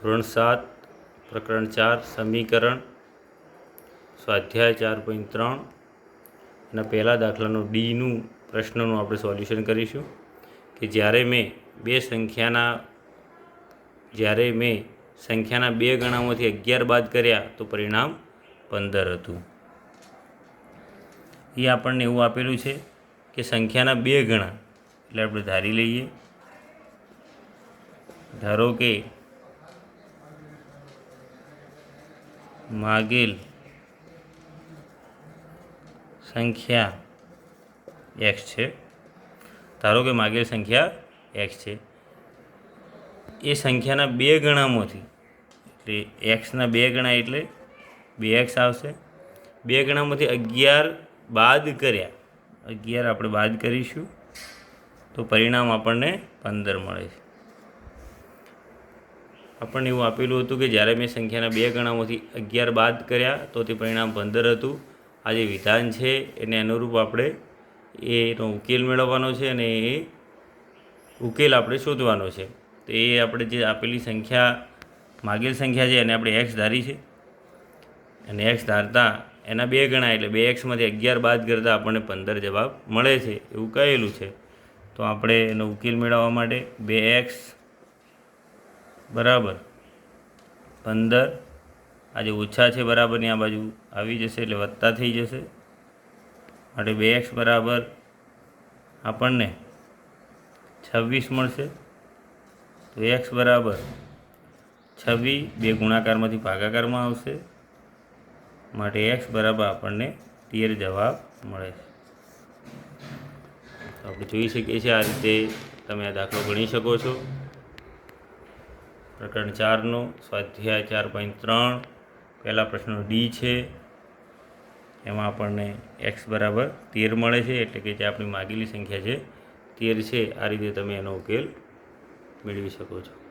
ધોરણ સાત, પ્રકરણ ચાર, સમીકરણ સ્વાધ્યાય ચાર પોઈન્ટ ત્રણ અને પહેલા દાખલાનું ડીનું પ્રશ્નનું આપણે સોલ્યુશન કરીશું કે જ્યારે મેં બે સંખ્યાના, જ્યારે મેં સંખ્યાના બે ગણામાંથી અગિયાર બાદ કર્યા તો પરિણામ પંદર હતું. એ આપણને એવું આપેલું છે કે સંખ્યાના બે ગણા, એટલે આપણે ધારી લઈએ. ધારો કે માગેલ સંખ્યા એક્સ છે. ધારો કે માગેલ સંખ્યા એક્સ છે. એ સંખ્યાના બે ગણામાંથી, એટલે એક્સના બે ગણા એટલે બે એક્સ આવશે. બે ગણામાંથી અગિયાર બાદ કર્યા, અગિયાર આપણે બાદ કરીશું, તો પરિણામ આપણને પંદર મળે છે. આપણને એવું આપેલું હતું કે જ્યારે મેં સંખ્યાના બે ગણામાંથી અગિયાર બાદ કર્યા, તો તે પરિણામ પંદર હતું. આ જે વિધાન છે, એને અનુરૂપ આપણે એનો ઉકેલ મેળવવાનો છે અને એ ઉકેલ આપણે શોધવાનો છે. તો એ આપણે જે આપેલી સંખ્યા, માગેલ સંખ્યા છે, એને આપણે એક્સ ધારી છે. અને એક્સ ધારતા એના બે ગણા એટલે બે એક્સમાંથી અગિયાર બાદ કરતાં આપણને પંદર જવાબ મળે છે, એવું કહેલું છે. તો આપણે એનો ઉકેલ મેળવવા માટે બે એક્સ બરાબર. પંદર, આજે ઓછા છે બરાબરની આ બાજુ આવી જશે એટલે વત્તા થઈ જશે. માટે બે એક્સ બરાબર આપણને છવ્વીસ મળશે. તો એક્સ બરાબર છવ્વીસ, બે ગુણાકારમાંથી ભાગાકારમાં આવશે. માટે એક્સ બરાબર આપણને તેર જવાબ મળે છે. તો આપણે જોઈ શકીએ છીએ આ રીતે તમે આ દાખલો ગણી શકો છો. પ્રકરણ ચારનો, સ્વાધ્યાય ચાર પોઈન્ટ ત્રણ, પહેલા પ્રશ્નો ડી છે. એમાં આપણને એક્સ બરાબર તેર મળે છે, એટલે કે જે આપણી માગેલી સંખ્યા છે, તેર છે. આ રીતે તમે એનો ઉકેલ મેળવી શકો છો.